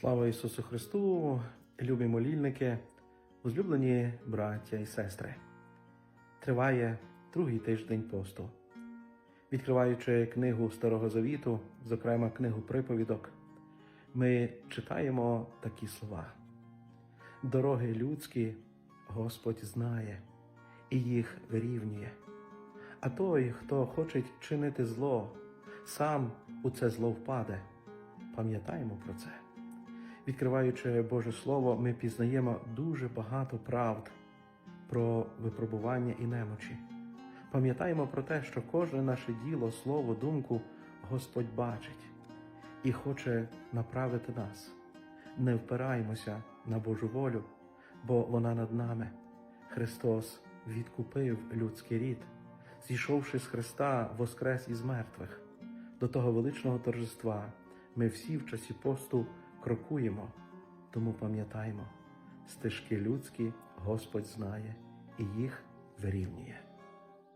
Слава Ісусу Христу, любі молільники, возлюблені браття і сестри. Триває другий тиждень посту. Відкриваючи книгу Старого Завіту, зокрема книгу приповідок, ми читаємо такі слова: Дороги людські Господь знає і їх вирівнює. А той, хто хоче чинити зло, сам у це зло впаде. Пам'ятаємо про це. Відкриваючи Боже Слово, ми пізнаємо дуже багато правд про випробування і немочі. Пам'ятаємо про те, що кожне наше діло, слово, думку Господь бачить і хоче направити нас. Не впираємося на Божу волю, бо вона над нами. Христос відкупив людський рід, зійшовши з Христа, воскрес із мертвих. До того величного торжества ми всі в часі посту крокуємо, тому пам'ятаймо, стежки людські Господь знає і їх вирівнює.